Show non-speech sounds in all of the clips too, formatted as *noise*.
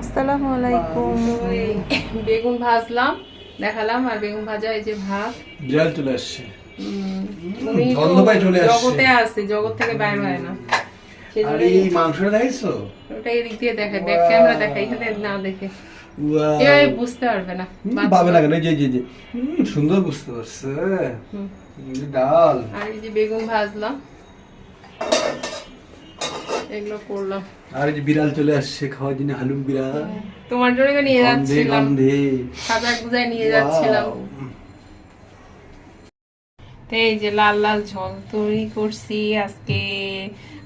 আসসালামু আলাইকুম। *laughs* বেগুন ভাজলাম দেখালাম আর বেগুন ভাজা এই যে ভাত। বিড়াল চলে আসছে। আসছে। জগতে আছে জগৎ থেকে বাইর হয় না। আর এই মাংসটা দেখছ ওটা এদিক দিয়ে দেখে ব্যাক ক্যামেরা দেখে এখানে না দেখে। Wow. বুঝতে পারবে না পাবে না কেন? এই যে যে যে। সুন্দর বুঝতে পারছে। হুম। এই যে ডাল। আর এই যে বেগুন ভাজলাম। এগুলো করলাম আর যে বিড়াল চলে আসছে খাওয়ার জন্য হালুম বিড়াল। তোমার জন্য তো নিয়ে যাচ্ছিলাম। গুজায় নিয়ে যাচ্ছিলাম। তো এই যে লাল লাল ঝোল তৈরি করছি আজকে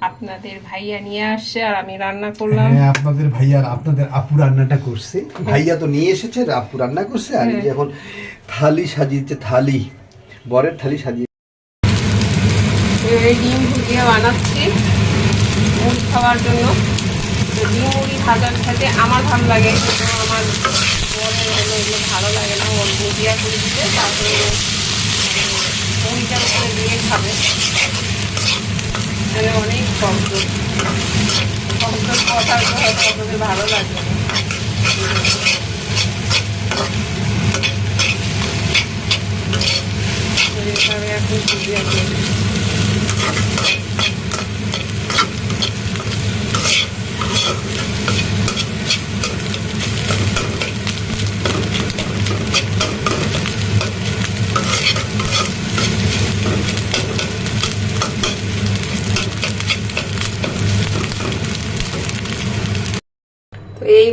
আপনাদের ভাইয়া নিয়ে আসছে আর আমি রান্না করলাম। হ্যাঁ আপনাদের ভাইয়া আর আপনাদের আপু রান্নাটা করছে। ভাইয়া তো নিয়ে এসেছে আর আপু রান্না করছে। আর এই যে এখন থালি সাজিয়েছে থালি। বরের থালি সাজিয়ে এই ডিম ভুজিয়া বানাচ্ছি। মুড়ি খাওয়ার জন্য। ডিম, মুড়ি ভাজা খেতে আমার ভালো লাগে। কিন্তু আমার বরের হলো এগুলো ভালো লাগে না। ওর ভুজিয়া করে দিতে তারপরে মানে মুড়িটার উপরে দিয়ে খাবে। মানে অনেক শব্দ শব্দ কথা শব্দতে ভালো লাগে এখন ভুজিয়া করি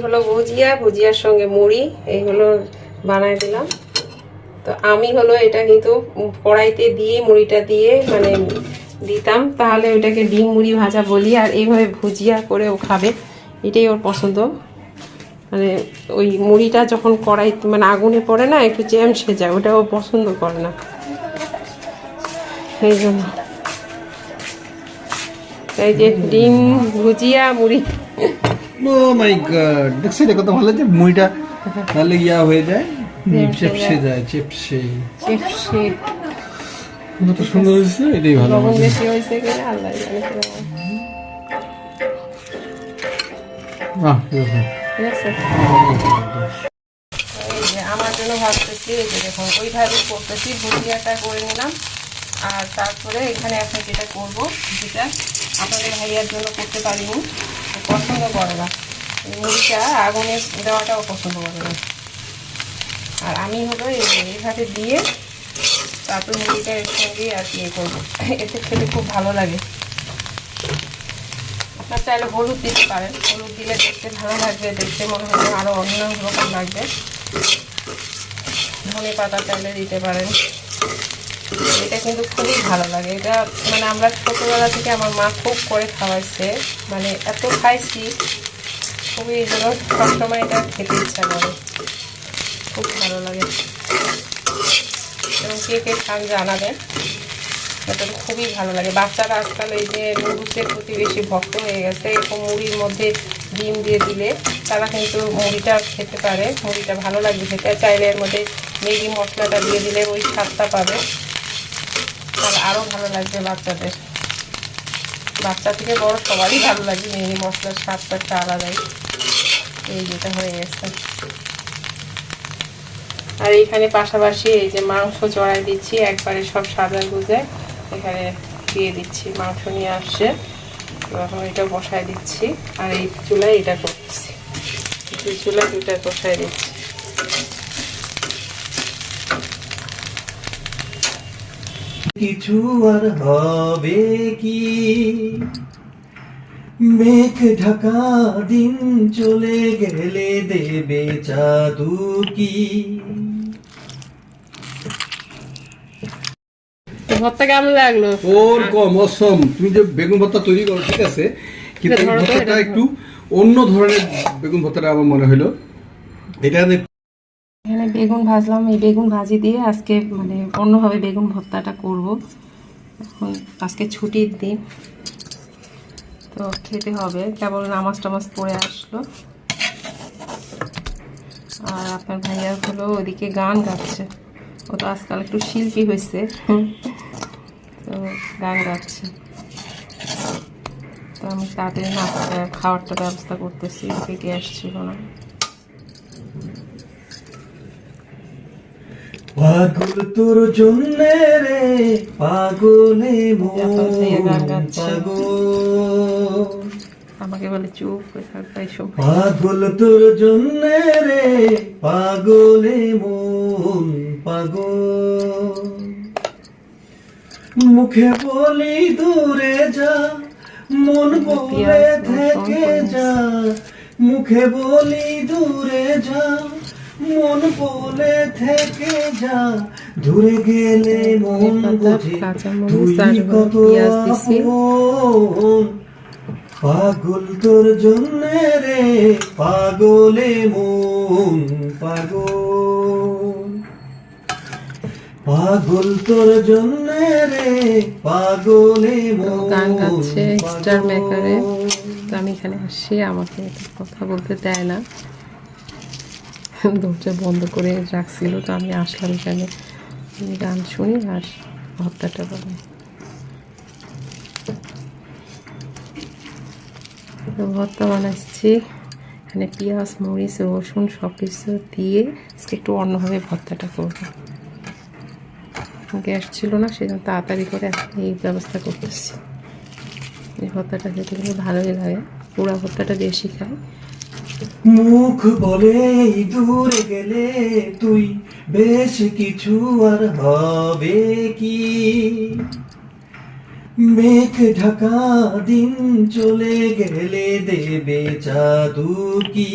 হলো ভুজিয়া, ভুজিয়ার সঙ্গে মুড়ি, এই হলো বানাই দিলাম। তো আমি হলো এটা কিন্তু কড়াইতে দিয়ে মুড়িটা দিয়ে মানে দিতাম, তাহলে ওইটাকে ডিম মুড়ি ভাজা বলি, আর এইভাবে ভুজিয়া করে ও খাবে, এটাই ওর পছন্দ। মানে ওই মুড়িটা যখন কড়াই মানে আগুনে পড়ে না, একটু চ্যামসে যায় ওটা ও পছন্দ করে না। সেই জন্য। এই যে ডিম, ভুজিয়া, মুড়ি। ও মাই গড দেখছি এটা কত ভালো যে মুড়িটা তাহলে ইয়া হয়ে যায়। চেপসে যায় চেপসে। চিপসে। কত সুন্দর হয়েছে এটাই ভালো বেশি হয়েছে কিনা আল্লাহ আমার জন্য ভাবতেছি এই যে দেখুন ওইভাবে করতেছি ভুজিয়াটা করে নিলাম। আর তারপরে এখানে এখন যেটা করব, যেটা আপনাদের ভাইয়ার জন্য করতে পারিনি, পছন্দ করে না। মুড়িটা আগুনে দেওয়াটাও পছন্দ করে না। আর আমি হলো এই এইভাবে দিয়ে তারপর মুড়িটা এর সঙ্গে আর ইয়ে করব। এতে খেতে খুব ভালো লাগে। আপনার চাইলে হলুদ দিতে পারেন। হলুদ দিলে দেখতে ভালো লাগবে, দেখতে মনে হয় আরও অন্য রকম লাগবে। ধনে পাতা চাইলে দিতে পারেন। এটা কিন্তু খুবই ভালো লাগে। এটা মানে আমরা ছোটোবেলা থেকে আমার মা খুব করে খাওয়াইছে। মানে এত খাইছি, খুবই এই জন্য সবসময় এটা খেতে ইচ্ছা করে। খুব ভালো লাগে। এবং কে কে খান জানাবেন। এটা খুবই ভালো লাগে। বাচ্চারা আজকাল এই যে নুডলসের প্রতি বেশি ভক্ত হয়ে গেছে, এরকম মুড়ির মধ্যে ডিম দিয়ে দিলে তারা কিন্তু মুড়িটা খেতে পারে। মুড়িটা ভালো লাগবে খেতে। চাইলে এর মধ্যে ম্যাগি মশলাটা দিয়ে দিলে ওই স্বাদটা পাবে। আরও ভালো লাগবে বাচ্চাদের। বাচ্চা থেকে বড় সবারই ভালো লাগবে ম্যাগি মশলার স্বাদটা একটা আলাদাই। এই যেটা হয়ে গেছে। আর এইখানে পাশাপাশি এই যে মাংস চড়াই দিচ্ছি, একবারে সব সাদা গুজে এখানে দিয়ে দিচ্ছি। মাংস নিয়ে আসছে। এটা বসায় দিচ্ছি। আর এই চুলায় এটা করতেছি। দুই চুলা দুটা বসায় দিচ্ছি। কিছু আর হবে কি? মেঘ ঢাকা দিন চলে গেলে দেবে জাদু কি? ভর্তা কেমন লাগল? ওর কম অসম তুমি যে বেগুন ভর্তা তৈরি করো ঠিক আছে? কিন্তু এটা ভর্তাটা একটু অন্য ধরনের বেগুন ভর্তাটা আমার মনে হলো। এটা এখানে বেগুন ভাজলাম। এই বেগুন ভাজি দিয়ে আজকে মানে অন্যভাবে বেগুন ভর্তাটা করব। এখন আজকে ছুটির দিন, তো খেতে হবে। কেবল নামাজ টামাজ পড়ে আসলো। আর আপনার ভাইয়া হলো ওদিকে গান গাচ্ছে। ও তো আজকাল একটু শিল্পী হয়েছে। তো গান গাচ্ছে। তো আমি তাড়াতাড়ি নাস্তা খাওয়ারটা ব্যবস্থা করতেছি গ্যাস ছিল না। পাগল তোর জন্য রে পাগলে। পাগল। আমাকে বলে চুপ থাকবে এইসব পাগল তোর জন্য রে পাগলে মন পাগল। মুখে বলি দূরে যা মন বলে থেকে যা। মুখে বলি দূরে যা মন বলে থেকে যা দূরে গেলে মন বোঝে তুই কত আপন। পাগল তোর জন্য রে পাগলে মন পাগল পাগল তোর জন্য রে পাগলে মন গান গাচ্ছে স্টার। মেকারে তো আমি এখানে আসি আমাকে কথা বলতে দেয় না দরজা বন্ধ করে রাখছিল তো আমি আসলাম এখানে। গান শুনি আর বানাই তো ভর্তা বানাচ্ছি। এখানে পেঁয়াজ, মরিচ, রসুন সব কিছু দিয়ে আজকে একটু অন্যভাবে ভর্তাটা করব। গ্যাস ছিল না, সেজন্য তাড়াতাড়ি করে এই ব্যবস্থা করতেছি। এই ভর্তাটা খেতে কিন্তু ভালোই লাগে। পোড়া ভর্তাটা বেশি খাই মুখ বলে দূরে গেলে তুই বেশ কিছু আর হবে কি? মেঘ ঢাকা দিন চলে গেলে দেবে জাদু কি?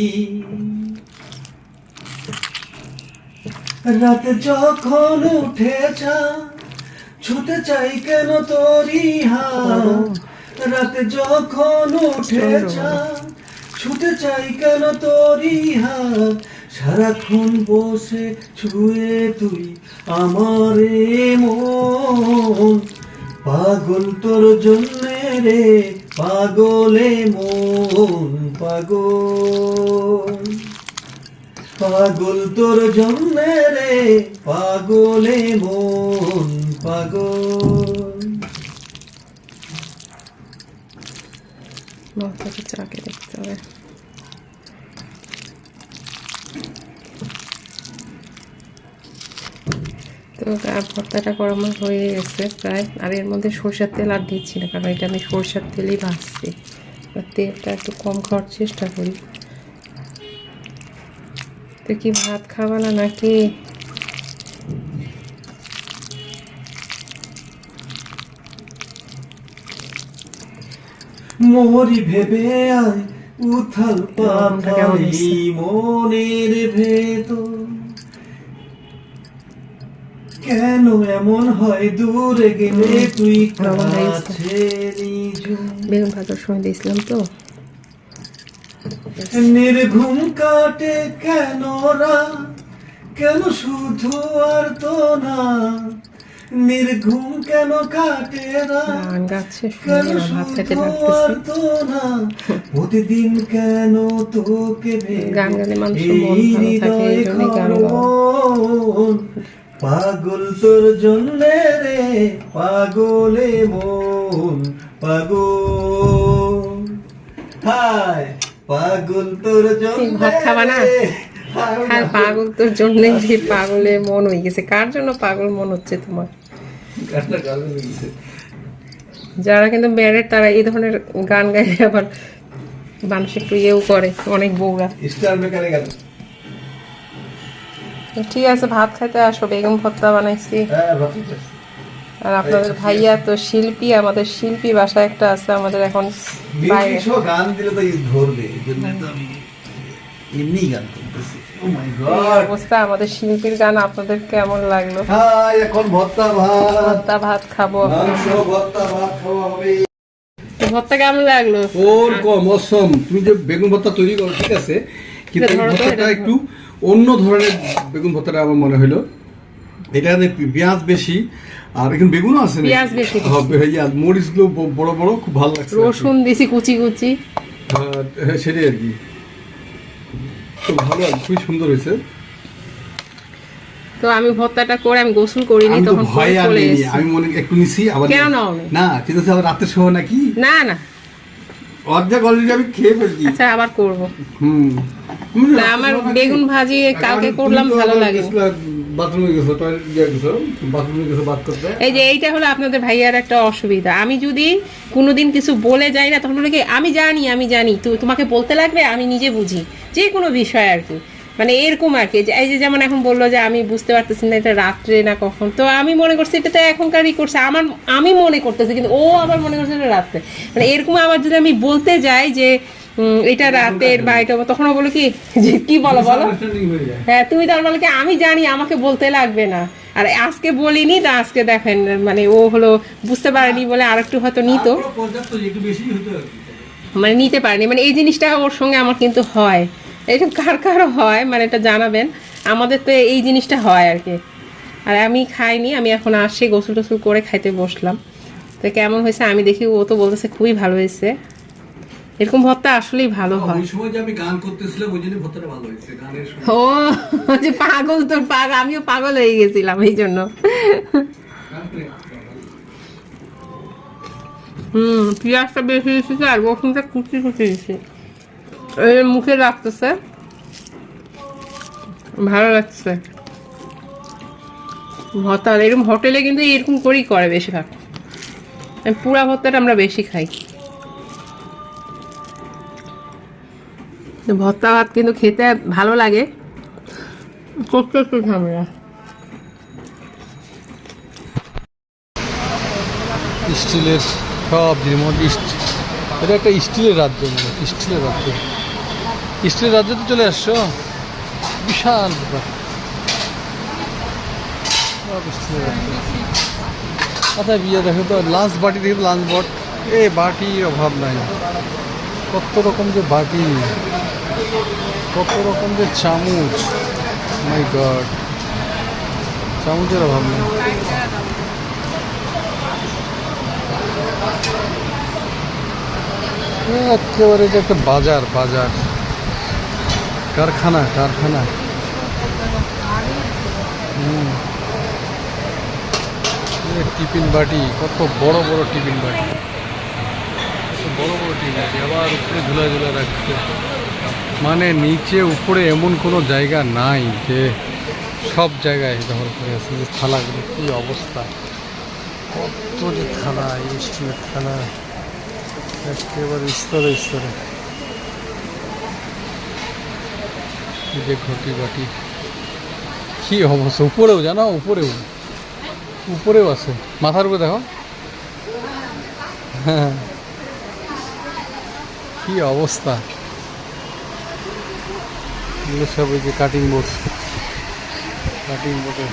রাত যখন উঠেছা ছুটে চাই কেন তোরি হাত রাত যখন উঠে যা ছুটে চাই কেন তোরি হাত? সারাক্ষণ বসে ছুঁয়ে তুই আমারে মন। পাগল তোর জন্য রে, পাগলে মন, পাগল। পাগল তোর জন্য রে, পাগলে মন, পাগল। চাকে দেখতে হবে। তো ভর্তাটা আমার হয়ে গেছে প্রায়। আর এর মধ্যে সরষের তেল আর দিচ্ছি না কারণ এটা আমি সরষের তেলেই ভাজছি। তেলটা একটু কম খাওয়ার চেষ্টা করি। তো কি ভাত খাবা না নাকি? মোহরি ভেবে আয় উথাল হয়েছে? মনের ভেতর। কেন এমন হয় দূরে গেলে? তুই। কাছে বেগুন ভাজার সময় দিয়েছিলাম তো। নির্ঘুম কাটে কেন রাত কেন শুধু আর তো না? নির্ঘুম কেন কাটে কেন প্রতিদিন কেন তোকে গান গাইলে মানুষের মন ভালো থাকে, এই হৃদয় গান গাওয়া। পাগল তোর জন্য রে পাগলে মন পাগল। হায় পাগল তোর জন্য ভাত খাবা না? হ্যাঁ পাগল তোর জন্যই যে পাগলে মন হয়ে গেছে। কার জন্য পাগল মন হচ্ছে তোমার। যারা কিন্তু ম্যারেড তারা এই ধরনের গান গাইলে আবার মানুষ একটু ইয়েও করে অনেক বউরা। স্টার মেকারে তো ঠিক আছে ভাত খাইতে আসো বেগুন ভর্তা বানাইছি। হ্যাঁ। আর আপনাদের ভাইয়া তো শিল্পী আমাদের শিল্পী বাসা একটা আছে আমাদের এখন গান দিলে তো ধরবে এমনি গান করতেছি। গড অবস্থা আমাদের শিল্পীর গান আপনাদের কেমন লাগল? হাই এখন ভর্তা ভাত। ভর্তা ভাত খাব ভর্তা ভাত খাওয়া হবে। ভর্তা কেমন লাগল? ওর কম অসম। তুমি যে বেগুন ভর্তা তৈরি করো ঠিক আছে। কিন্তু ভর্তাটা একটু অন্য ধরনের বেগুন ভর্তাটা আমার মনে হলো এটাতে পেঁয়াজ বেশি আর এখানে বেগুনও আছে নাকি? পেঁয়াজ বেশি। হ্যাঁ, মরিচগুলো বড় বড় খুব ভালো লাগছে রসুন দিছি কুচি কুচি। হ্যাঁ, হ্যাঁ, সেটাই আর কি। তো ভালো খুবই সুন্দর হয়েছে। তো আমি ভর্তাটা করে আমি গোসল করিনি তখন ভয় আমি মনে একটু নিছি আবার কেন নি? না কিন্তু আবার রাতের সময় নাকি? না না। অর্ধেক অলরেডি আমি খেয়ে ফেলছি। আচ্ছা আবার করব। হুম। না আমার বেগুন ভাজি কালকে করলাম ভালো লাগে। বাথরুমে গেছো টয়লেট গেছো বাথরুমে গেছো বাথ করতে? এই যে এইটা হলো আপনাদের ভাইয়ার একটা অসুবিধা। আমি যদি কোনোদিন কিছু বলে যাই না তখন বলে কি আমি জানি আমি জানি তো তোমাকে বলতে লাগবে আমি নিজে বুঝি। যে কোনো বিষয় আর কি। মানে এরকম আর কি যে এই যে যেমন এখন বলল যে আমি বুঝতে পারতেছি না এটা রাত্রে না কখন। তো আমি মনে করছি এটা তো এখনকারই করছে আমার আমি মনে করতেছি কিন্তু ও আবার মনে করছে এটা রাত্রে। মানে এরকম আবার যদি আমি বলতে যাই যে এটা রাতের বা এটা তখন বলো কি যে কি বলো বলো? হয়ে তুমি তার বলে কি আমি জানি আমাকে বলতে লাগবে না। আর আজকে বলিনি তা আজকে দেখেন মানে ও হলো বুঝতে পারেনি বলে আর একটু হয়তো নিত। মানে নিতে পারেনি মানে এই জিনিসটা ওর সঙ্গে আমার কিন্তু হয়। এইসব কার কার হয় মানে এটা জানাবেন। আমাদের তো এই জিনিসটা হয় আর কি। আর আমি খাইনি আমি এখন আসছি গোসল টোসল করে খাইতে বসলাম। তো কেমন হয়েছে আমি দেখি ও তো বলতেছে খুবই ভালো হয়েছে। এরকম ভর্তা আসলেই ভালো হয়। ওই সময় যে আমি গান করতেছিলাম ওই জন্য ভর্তাটা ভালো হয়েছে গানের ও যে পাগল তোর পাগল আমিও পাগল হয়ে গেছিলাম এই জন্য। হুম পেঁয়াজটা বেশি দিয়েছে আর রসুনটা কুচি কুচি দিয়েছে মুখে লাগতেছে ভালো লাগছে। ভর্তা এরকম হোটেলে কিন্তু এরকম করেই করে বেশিরভাগ। পুরা ভর্তাটা আমরা বেশি খাই। তো ভর্তা ভাত কিন্তু খেতে ভালো লাগে। করতে একটু ঝামেলা স্টিলের সব জিনিস এটা একটা স্টিলের রাজ্য মনে স্টিলের রাজ্য। স্টিলের রাজ্যে তো চলে আসছো? বিশাল আচ্ছা বিয়ে দেখো তো? লাঞ্চ বাটি দেখো, লাঞ্চ বট। এ বাটির অভাব নাই। কত রকম যে বাটি। কত রকম যে চামচ। My god. চামচের অভাব নেই। একেবারে যে একটা বাজার বাজার। কারখানা কারখানা। টিফিন বাটি, কত বড় বড় টিফিন বাটি। বড় বড় টিফিন বাটি, আবার উপরে ঝুলা ঝুলা রাখছে। মানে নিচে উপরে এমন কোনো জায়গা নাই যে সব জায়গায় দখল করে আছে যে থালাগুলো, কী অবস্থা। কত যে থালা, এই স্টিলের থালা। একেবারে স্তরে স্তরে এই যে ঘটি বাটি কি অবস্থা? উপরেও জানো, উপরেও। উপরেও আছে। মাথার উপরে দেখো। হ্যাঁ। কি অবস্থা? এগুলো সব ওই যে কাটিং বোর্ড কাটিং বোর্ডে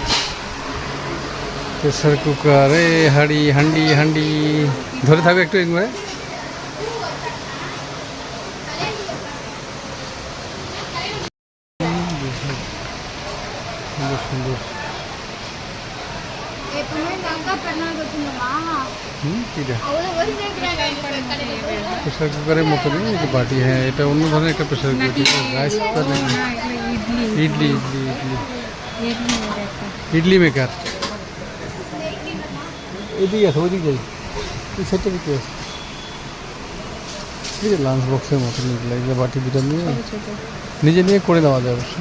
প্রেসার কুকার, এ হাঁড়ি হান্ডি হান্ডি ধরে থাকবে একটু একবারে। らね。প্রেসার কুকারের মতো নেই এই যে বাটি হ্যাঁ এটা অন্য ধরনের একটা প্রেসার কুকার রাইস কুকার নেই ইডলি ইডলি ইডলি ইডলি মেকার এদিকে আছে ওইদিকে যাই এই সাইডটা দিকে আছে এই যে লাঞ্চ বক্সের মতো নিয়ে এই যে বাটি দুটো নিয়ে নিজে নিয়ে করে দেওয়া যায় অবশ্য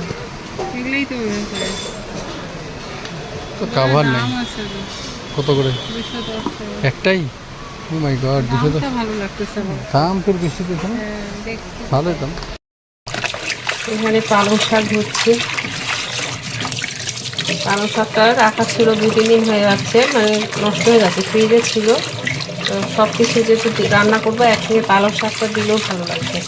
এগুলোই তো তো কাভার নেই। কত করে? একটাই? ও মাই গড দুশো তো ভালো লাগতেছে দাম ফের বেশি তো ভালোই দাম এখানে পালং শাক হচ্ছে পালং শাকটা রাখা ছিল দু তিন দিন হয়ে যাচ্ছে মানে নষ্ট হয়ে যাচ্ছে ফ্রিজে ছিল। তো সব কিছু যেহেতু রান্না করব একসঙ্গে পালং শাকটা দিলেও ভালো লাগছে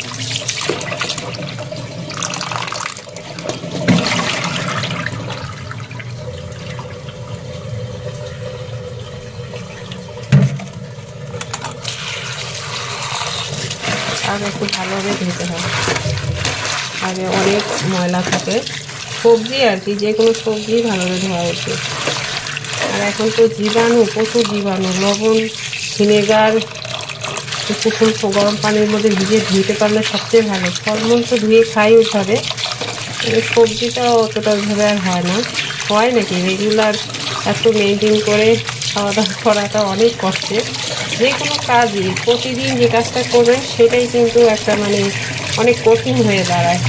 আগে একটু ভালোভাবে ধুতে হয়। আগে অনেক ময়লা থাকে। সবজি আর কি, যে কোনো সবজি ভালোভাবে ধোয়া উচিত। আর এখন তো জীবাণু, প্রচুর জীবাণু, লবণ, ভিনেগার কুসুম গরম পানির মধ্যে ভিজিয়ে ধুইতে পারলে সবচেয়ে ভালো। ফলমূল তো ধুয়ে খাই কিন্তু সবজিটা অতটা ওইভাবে আর হয় না। হয় নাকি? রেগুলার এত মেনটেন করে খাওয়া দাওয়া করাটা অনেক কষ্টের। যে কোনো কাজই প্রতিদিন যে কাজটা করবেন সেটাই কিন্তু একটা মানে অনেক কঠিন হয়ে দাঁড়ায়।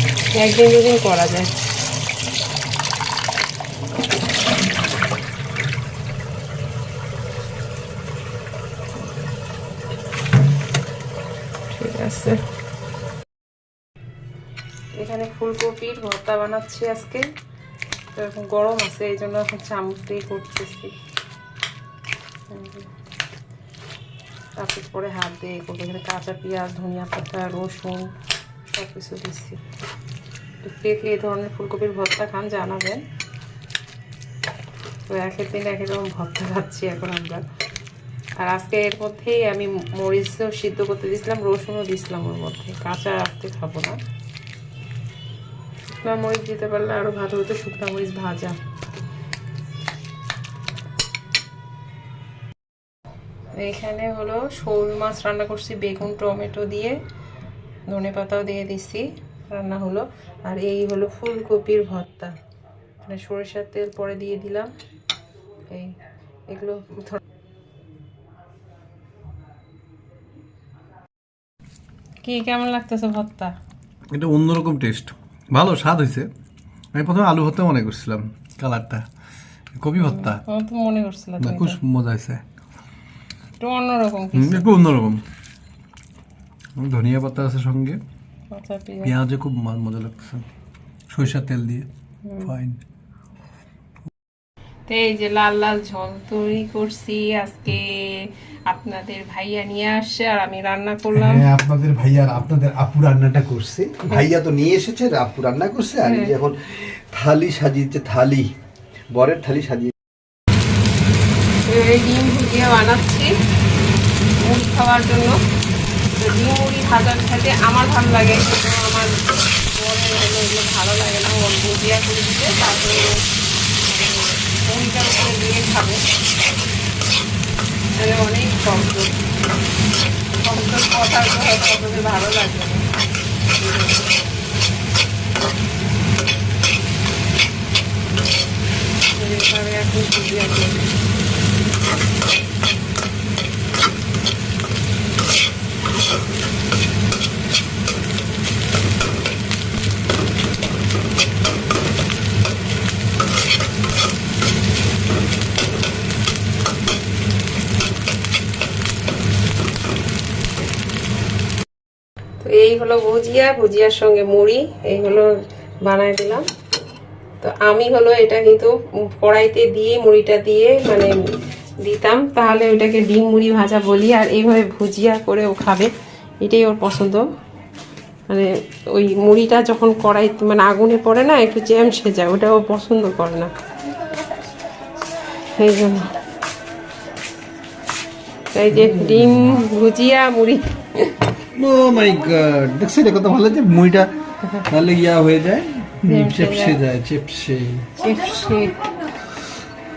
একদিন দুদিন করা যায়। ঠিক আছে। এখানে ফুলকপির ভর্তা বানাচ্ছি আজকে। তো এখন গরম আছে, এই জন্য এখন চামচ দিয়ে করতেছি। তারপর পরে হাত দিয়ে করব। এখানে কাঁচা পেঁয়াজ, ধনিয়া পাতা, রসুন সব কিছু দিচ্ছি কে এই ধরনের ফুলকপির ভর্তা খান, জানাবেন। তো একের দিন এক এক রকম ভর্তা খাচ্ছি এখন আমরা। আর আজকে এর মধ্যেই আমি মরিচও সিদ্ধ করতে দিয়েছিলাম, রসুনও দিয়েছিলাম ওর মধ্যে। কাঁচা আজকে খাব না। মরিচ দিতে পারলে আরও ভালো হতো, শুকনা মরিচ ভাজা। এখানে হলো শোল মাছ রান্না করছি বেগুন টমেটো দিয়ে ধনে পাতাও দিয়ে দিছি রান্না হলো। আর এই হলো ফুলকপির ভর্তা। মানে সরিষার তেল পরে দিয়ে দিলাম। এই এগুলো কি কেমন লাগতেছে ভর্তা? এটা অন্যরকম টেস্ট ভালো স্বাদ হয়েছে আমি প্রথমে আলু ভর্তা মনে করছিলাম কালারটা। কপি ভর্তা। মনে করছিল না তুমি খুব। মজা হয়েছে একটু অন্যরকম একটু অন্যরকম। ধনিয়া পাতা আছে সঙ্গে। পেঁয়াজে। খুব মজা লাগতেছে সরিষার তেল দিয়ে। ফাইন তো এই যে লাল লাল ঝোল তৈরি করছি আজকে আপনাদের ভাইয়া নিয়ে আসছে আর আমি রান্না করলাম। হ্যাঁ আপনাদের ভাইয়া আর আপনাদের আপু রান্নাটা করছে। ভাইয়া তো নিয়ে এসেছে আর আপু রান্না করছে। আর এই যে এখন থালি সাজিয়েছে থালি। বরের থালি সাজিয়ে এই ডিম ভুজিয়া বানাচ্ছি। খাওয়ার জন্য। তো ডিম মুড়ি ভাজার সাথে আমার ভালো লাগে। আমার বরের হলো এগুলো ভালো লাগে না ওর ভুজিয়া করে দিতে তারপরে মুড়িটার উপরে দিয়ে খাবে। মানে অনেক শব্দ শব্দ কথাগুলো হয়তো ভালো লাগবে। না এখন ভুজিয়া করব এই হলো ভুজিয়া, ভুজিয়ার সঙ্গে মুড়ি, এই হলো বানায় দিলাম। তো আমি হলো এটা কিন্তু কড়াইতে দিয়ে মুড়িটা দিয়ে মানে দিতাম, তাহলে ওইটাকে ডিম মুড়ি ভাজা বলি, আর এইভাবে ভুজিয়া করে ও খাবে, এটাই ওর পছন্দ। মানে ওই মুড়িটা যখন কড়াই মানে আগুনে পড়ে না, একটু জ্যাম সে যায়, ওটা ও পছন্দ করে না। সেই জন্য। এই যে ডিম, ভুজিয়া, মুড়ি ও মাই গড দেখছি এটা কত ভালো যে মুড়িটা তাহলে ইয়া হয়ে যায়। চেপসে চেপসে যায়। যায় চেপসে।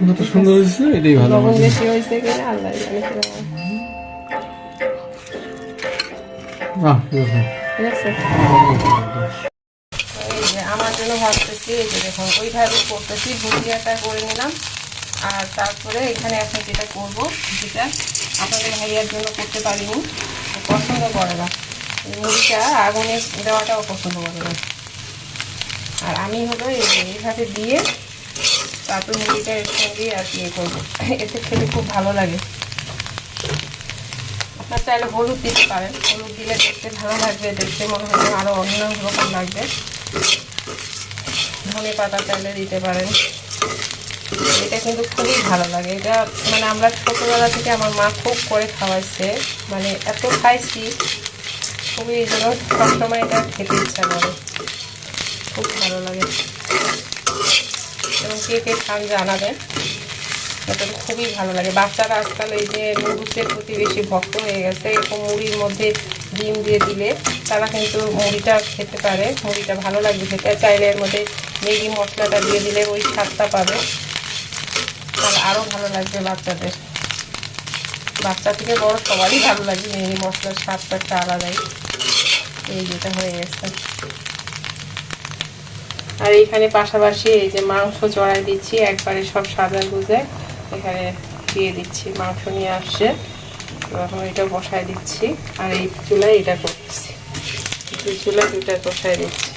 কত সুন্দর হয়েছে এটাই ভালো বেশি হয়েছে কিনা আল্লাহ আমার জন্য ভাবতেছি এই যে দেখুন ওইভাবে করতেছি ভুজিয়াটা করে নিলাম। আর তারপরে এখানে এখন যেটা করব যেটা আপনাদের ভাইয়ার জন্য করতে পারিনি পছন্দ করে না। মুড়িটা আগুনে দেওয়াটাও পছন্দ করে না। আর আমি হলো এইভাবে দিয়ে তারপর মুড়িটা এর সঙ্গে আর ইয়ে করব। এতে খেতে খুব ভালো লাগে। আপনার চাইলে হলুদ দিতে পারেন। হলুদ দিলে দেখতে ভালো লাগবে, দেখতে মনে হয় আরও অন্য রকম লাগবে। ধনে পাতা চাইলে দিতে পারেন। এটা কিন্তু খুবই ভালো লাগে। এটা মানে আমরা ছোটোবেলা থেকে আমার মা খুব করে খাওয়াইছে। মানে এত খাইছি, খুবই এই জন্য সবসময় এটা খেতে ইচ্ছা করে। খুব ভালো লাগে। এবং কে কে খান জানাবেন। এটা খুবই ভালো লাগে। বাচ্চারা আজকাল এই যে নুডলসের প্রতি বেশি ভক্ত হয়ে গেছে, এরকম মুড়ির মধ্যে ডিম দিয়ে দিলে তারা কিন্তু মুড়িটা খেতে পারে। মুড়িটা ভালো লাগবে খেতে। চাইলে এর মধ্যে ম্যাগি মশলাটা দিয়ে দিলে ওই স্বাদটা পাবে। আরও ভালো লাগবে বাচ্চাদের। বাচ্চা থেকে বড় সবারই ভালো লাগবে ম্যাগি মশলার স্বাদটা একটা আলাদাই। এই যেটা হয়ে গেছে। আর এইখানে পাশাপাশি এই যে মাংস চড়াই দিচ্ছি, একবারে সব সাজা গুজে এখানে দিয়ে দিচ্ছি, মাংস নিয়ে আসছে। এখন এটা বসায় দিচ্ছি, আর এই চুলায় এটা করতেছি। দুই চুলায় দুটা বসায় দিচ্ছি।